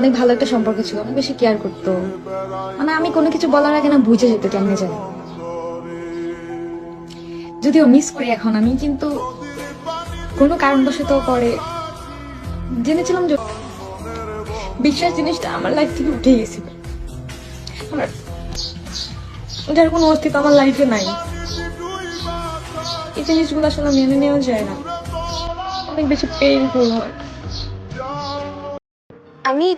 অনেক ভালো একটা সম্পর্ক ছিল, অনেক বেশি কেয়ার করতো। মানে আমি কোনো কিছু বলার আগে না বুঝে যেত কেমনে জানি। যদিও মিস করি এখন আমি, কিন্তু কোনো কারণবশত পরে জেনেছিলাম যে বিশ্বাস জিনিসটা আমার লাইফ থেকে উঠে আমার যার কোনো অস্তিত্ব আমার লাইফে নাই। এই জিনিসগুলো আসলে মেনে নেওয়া যায় না। অনেক বেশি পেইনফুল হয়। আমি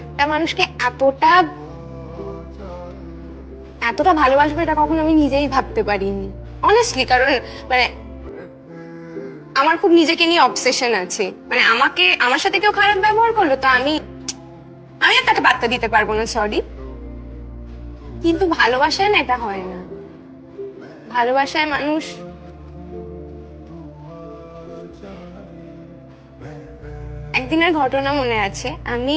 একটা মানুষকে এতটা এতটা ভালোবাসবো এটা কখনো আমি নিজেই ভাবতে পারিনি। অনেস্টলি কারণ মানে আমার খুব নিজেকে নিয়ে অবসেশন আছে। মানে আমাকে, আমার সাথে কেউ খারাপ ব্যবহার করল তো আমি আমি আর তাকে বার্তা দিতে পারব না সরি কিন্তু ভালোবাসায় না এটা হয় না। ভালোবাসায় মানুষ একদিনের ঘটনা মনে আছে। আমি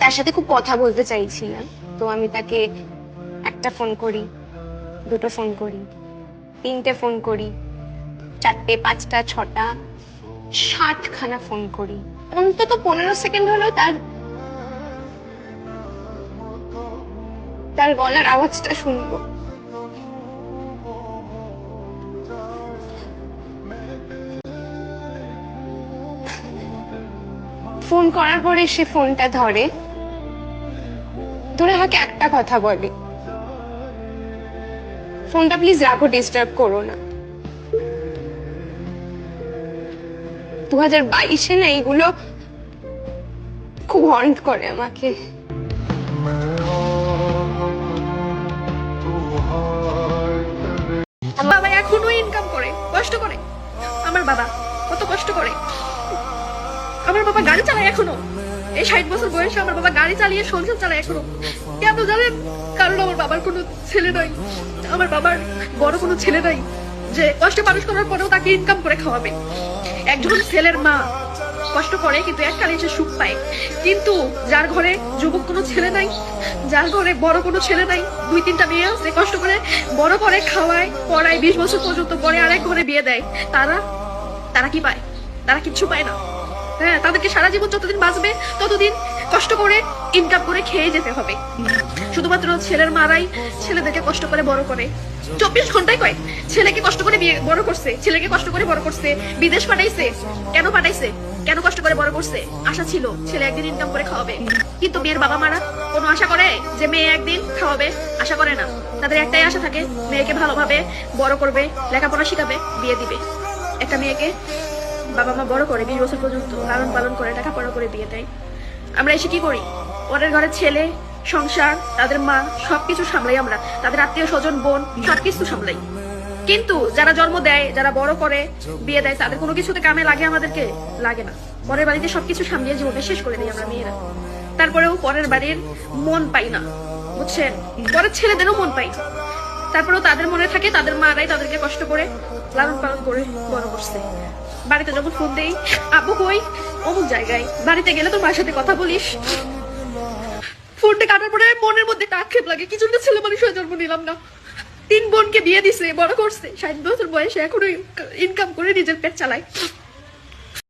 তার সাথে খুব কথা বলতে চাইছিলাম। তো আমি তাকে একটা ফোন করি, দুটো ফোন করি, তিনটে ফোন করি, চারটে, পাঁচটা, ছটা ষাটখানা ফোন করি। অন্তত পনেরো সেকেন্ড হলেও তার তার গলার আওয়াজটা শুনব। ফোন করার পরে সে ফোনটা ধরে। ধরে আমাকে একটা কথা বলে। ফোনটা প্লিজ রাখো ডিস্টার্ব করো না। দু হাজার বাইশে না এইগুলো খুব হন্ট করে আমাকে। আমার বাবা গাড়ি চালায় এখনও। এই ষাট বছর বয়সে আমার বাবা গাড়ি চালিয়ে সংসার চালায় এখনও। কেন জানেন? কারণ আমার বাবার কোনো ছেলে নাই। আমার বাবার বড় কোনো ছেলে নাই যে কষ্ট মানুষ করার পরেও তাকে ইনকাম করে খাওয়াবে। একজন ছেলের মা কষ্ট করে, কিন্তু এককালে সে সুখ পায়। কিন্তু যার ঘরে যুবক কোনো ছেলে নাই, যার ঘরে বড় কোনো ছেলে নাই, দুই তিনটা মেয়ে আছে, কষ্ট করে বড় করে খাওয়ায়, পড়ায়, বিশ বছর পর্যন্ত পরে আরেক ঘরে বিয়ে দেয়, তারা তারা কি পায়? তারা কিচ্ছু পায় না। হ্যাঁ তাদেরকে সারা জীবন যতদিন বাঁচবে, ততদিন কষ্ট করে ইনকাম করে খেয়ে যেতে হবে। শুধুমাত্র ছেলের মারাই ছেলেদেরকে কষ্ট করে বড় করে। চব্বিশ ঘন্টায় কয়? ছেলেকে কষ্ট করে বিয়ে বড় করছে, ছেলেকে কষ্ট করে বড় করছে, বিদেশ পাঠাইছে, কেন পাঠাইছে, কেন কষ্ট করে বড় করছে? আশা ছিল ছেলে একদিন ইনকাম করে খাওয়াবে। কিন্তু মেয়ের বাবা মারা কোনো আশা করে যে মেয়ে একদিন খাওয়াবে? আশা করে না। তাদের একটাই আশা থাকে, মেয়েকে ভালোভাবে বড় করবে, লেখাপড়া শিখাবে, বিয়ে দিবে। একটা মেয়েকে বাবা মা বড় করে বিশ বছর পর্যন্ত লালন পালন করে টাকা পড়া করে বিয়ে দেয়। আমরা এসে কি করি? পরের ঘরের ছেলে, সংসার, তাদের মা, সবকিছু সামলাই আমরা। তাদের আত্মীয় স্বজন, বোন, সবকিছু সামলাই। কিন্তু যারা জন্ম দেয়, যারা বড় করে বিয়ে দেয়, তাদের কোনো কিছুতে কামে লাগে আমাদেরকে? লাগে না। পরের বাড়িতে সবকিছু সামলিয়ে জীবনটা শেষ করে দিই আমরা মেয়েরা। তারপরেও পরের বাড়ির মন পাই না, বুঝছেন? পরের ছেলেদেরও মন পাই তারপরেও তাদের মনে থাকে, তাদের মারাই তাদেরকে কষ্ট করে লালন পালন করে বড় করছে। বাড়িতে যখন ফোন দেই আবু কই? অমুক জায়গায়। বাড়িতে গেলে তোর মায়ের সাথে কথা বলিস? ফোনটা কাটার পরে মনের মধ্যে একটা আক্ষেপ লাগে। কি জন্য ছেলে মানুষ হয়ে জন্ম নিলাম না? তিন বোনকে বিয়ে দিছে, বড় করছে। ষাট বছর বয়সে এখনও ইনকাম করে নিজের পেট চালায়।